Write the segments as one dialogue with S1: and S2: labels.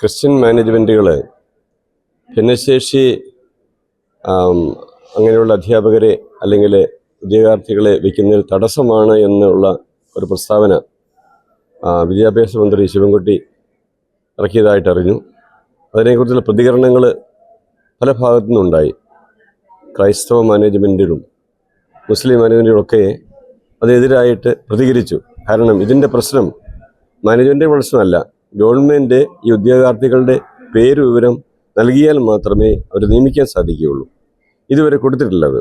S1: Christian മാനേജ്മെന്റുകൾ ഭിന്നശേഷി അങ്ങനെയുള്ള അധ്യാപകരെ അല്ലെങ്കിൽ ഉദ്യോഗാർത്ഥികളെ വയ്ക്കുന്നതിൽ തടസ്സമാണ് എന്നുള്ള ഒരു പ്രസ്താവന വിദ്യാഭ്യാസ മന്ത്രി ശിവൻകുട്ടി ഇറക്കിയതായിട്ട് അറിഞ്ഞു. അതിനെക്കുറിച്ചുള്ള പ്രതികരണങ്ങൾ പല ഭാഗത്തു നിന്നുണ്ടായി. ക്രൈസ്തവ മാനേജ്മെന്റിലും മുസ്ലിം മാനേജ്മെന്റിലുമൊക്കെ അതിനെതിരായിട്ട് പ്രതികരിച്ചു. കാരണം ഇതിന്റെ പ്രശ്നം മാനേജ്മെന്റിന്റെ പ്രശ്നമല്ല ഗവൺമെന്റ് ഈ ഉദ്യോഗാർത്ഥികളുടെ പേര് വിവരം നൽകിയാൽ മാത്രമേ അവർ നിയമിക്കാൻ സാധിക്കുകയുള്ളൂ. ഇതുവരെ കൊടുത്തിട്ടില്ല അത്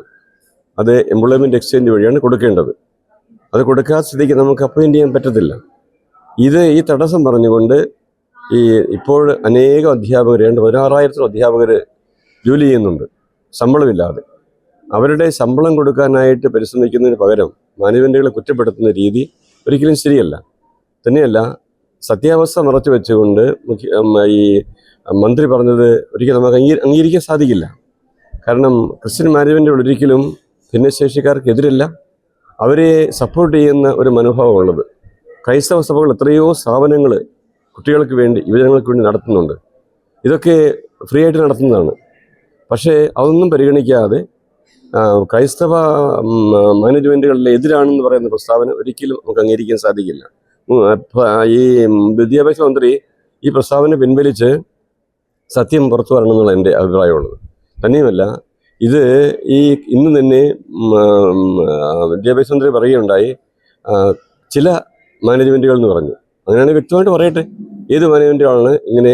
S1: അത് എംപ്ലോയ്മെന്റ് എക്സ്ചേഞ്ച് വഴിയാണ് കൊടുക്കേണ്ടത്. അത് കൊടുക്കാത്ത സ്ഥിതിക്ക് നമുക്ക് അപ്പോയിന്റ് ചെയ്യാൻ പറ്റത്തില്ല. ഇത് ഈ തടസ്സം പറഞ്ഞുകൊണ്ട് ഈ ഇപ്പോൾ അനേകം അധ്യാപകർ രണ്ട് പതിനാറായിരത്തോളം അധ്യാപകർ ജോലി ചെയ്യുന്നുണ്ട്. ശമ്പളമില്ലാതെ. അവരുടെ ശമ്പളം കൊടുക്കാനായിട്ട് പരിശ്രമിക്കുന്നതിന് പകരം മാനേജ്മെന്റുകളെ കുറ്റപ്പെടുത്തുന്ന രീതി ഒരിക്കലും ശരിയല്ല. തന്നെയല്ല സത്യാവസ്ഥ മറച്ചു വെച്ചുകൊണ്ട് ഈ മന്ത്രി പറഞ്ഞത് ഒരിക്കലും നമുക്ക് അംഗീ അംഗീകരിക്കാൻ സാധിക്കില്ല. കാരണം ക്രിസ്ത്യൻ മാനേജ്മെന്റുകൾ ഒരിക്കലും ഭിന്നശേഷിക്കാർക്കെതിരല്ല. അവരെ സപ്പോർട്ട് ചെയ്യുന്ന ഒരു മനോഭാവമുള്ളത് ക്രൈസ്തവ സഭകൾ എത്രയോ സ്ഥാപനങ്ങൾ കുട്ടികൾക്ക് വേണ്ടി യുവജനങ്ങൾക്ക് വേണ്ടി നടത്തുന്നുണ്ട്. ഇതൊക്കെ ഫ്രീ ആയിട്ട് നടത്തുന്നതാണ്. പക്ഷേ അതൊന്നും പരിഗണിക്കാതെ ക്രൈസ്തവ മാനേജ്മെന്റുകളിലെ എതിരാണെന്ന് പറയുന്ന പ്രസ്താവന ഒരിക്കലും നമുക്ക് അംഗീകരിക്കാൻ സാധിക്കില്ല. ഈ വിദ്യാഭ്യാസ മന്ത്രി ഈ പ്രസ്താവന പിൻവലിച്ച് സത്യം പുറത്തു വരണമെന്നുള്ള എന്റെ അഭിപ്രായമുള്ളത്. തന്നെയുമല്ല ഇത് ഈ ഇന്ന് തന്നെ വിദ്യാഭ്യാസ മന്ത്രി പറയുകയുണ്ടായി ചില മാനേജ്മെന്റുകൾ എന്ന് പറഞ്ഞു. അങ്ങനെയാണെങ്കിൽ വ്യക്തമായിട്ട് പറയട്ടെ. ഏത് മാനേജ്മെന്റുകളാണ് ഇങ്ങനെ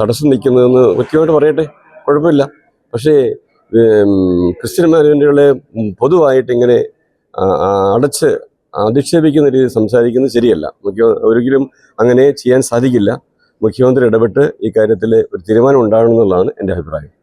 S1: തടസ്സം നിൽക്കുന്നതെന്ന് വ്യക്തമായിട്ട് പറയട്ടെ. കുഴപ്പമില്ല. പക്ഷേ ക്രിസ്ത്യൻ മാനേജ്മെന്റുകളെ പൊതുവായിട്ട് ഇങ്ങനെ അടച്ച് അധിക്ഷേപിക്കുന്ന രീതിയിൽ സംസാരിക്കുന്നത് ശരിയല്ല. മുഖ്യ ഒരിക്കലും അങ്ങനെ ചെയ്യാൻ സാധിക്കില്ല. മുഖ്യമന്ത്രി ഇടപെട്ട് ഈ കാര്യത്തിൽ ഒരു തീരുമാനം ഉണ്ടാകണം എന്നുള്ളതാണ് എന്റെ അഭിപ്രായം.